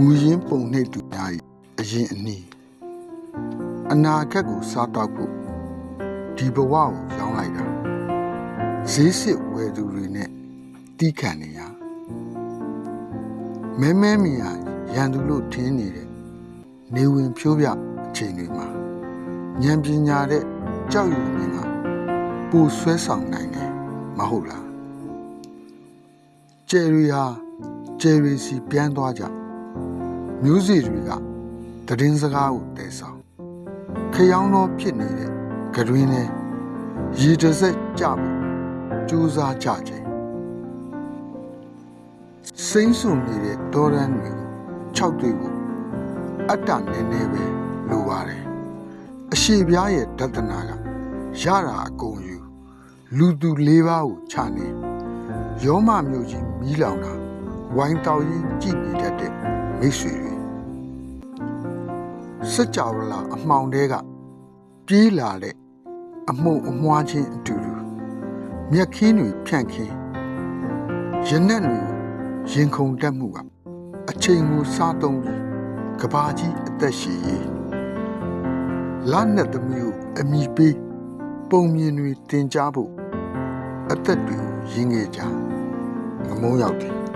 မူရင်းပုံနှိပ်သူများ၏အရင်အနည်းအနာဂတ်ကိုစားတော့ဖို့ဒီဘဝကိုရောင်းလိုက်တာဈေးစစ်ဝယ်သူတွေနဲ့တီးခံနေရမဲမဲမီယာရန်သူလို့ထင်းနေတဲ့နေဝင်ဖြိုးပြအချိန်တွေမှာဉာဏ်ပညာတဲ့ကြောက်ရွံ့နေတာပူဆွဲဆောင်နိုင်တယ်မဟုတ်လားကျယ်ရီဟာကျယ်ရီစီပြန်သွားကြ မျိုးစေ့တွေကတည်င်းစကားကိုတဲဆောင်ခရောင်းတော့ဖြစ်နေတဲ့ကတွင်နဲ့ရေတစ်စက်ကြဖို့ကြိုးစားကြခြင်းစိမ့်ဆုံနေတဲ့တောရန်တွေကိုခြောက်တွေးဖို့အတ္တနည်းနည်းပဲလိုပါတယ်အရှိပြားရဲ့ဒသနာကရတာအကုန်ယူလူသူလေးပါးကိုခြာနေရောမမျိုးကြီးမီးလောင်တာဝိုင်းတောက်ရင်ကြည်နေတတ်တဲ့ မိတ်ဆွေတွေစัจ java လာအမှောင်တဲကပြေးလာတဲ့အမှုန်အမွှားချင်းအတူတူမြက်ခင်းတွေဖြန့်ခင်းရနက်တွေကိုရင်ခုန်တက်မှုကအချိန်ကိုစားသုံးပြီးကဘာကြီးအသက်ရှည်ရေးလာနဲ့သမီးကိုအမိပေးပုံမြင်တွေတင် जा ဖို့အသက်တွေကိုရင်းခဲ့ကြငမုံရောက်တယ်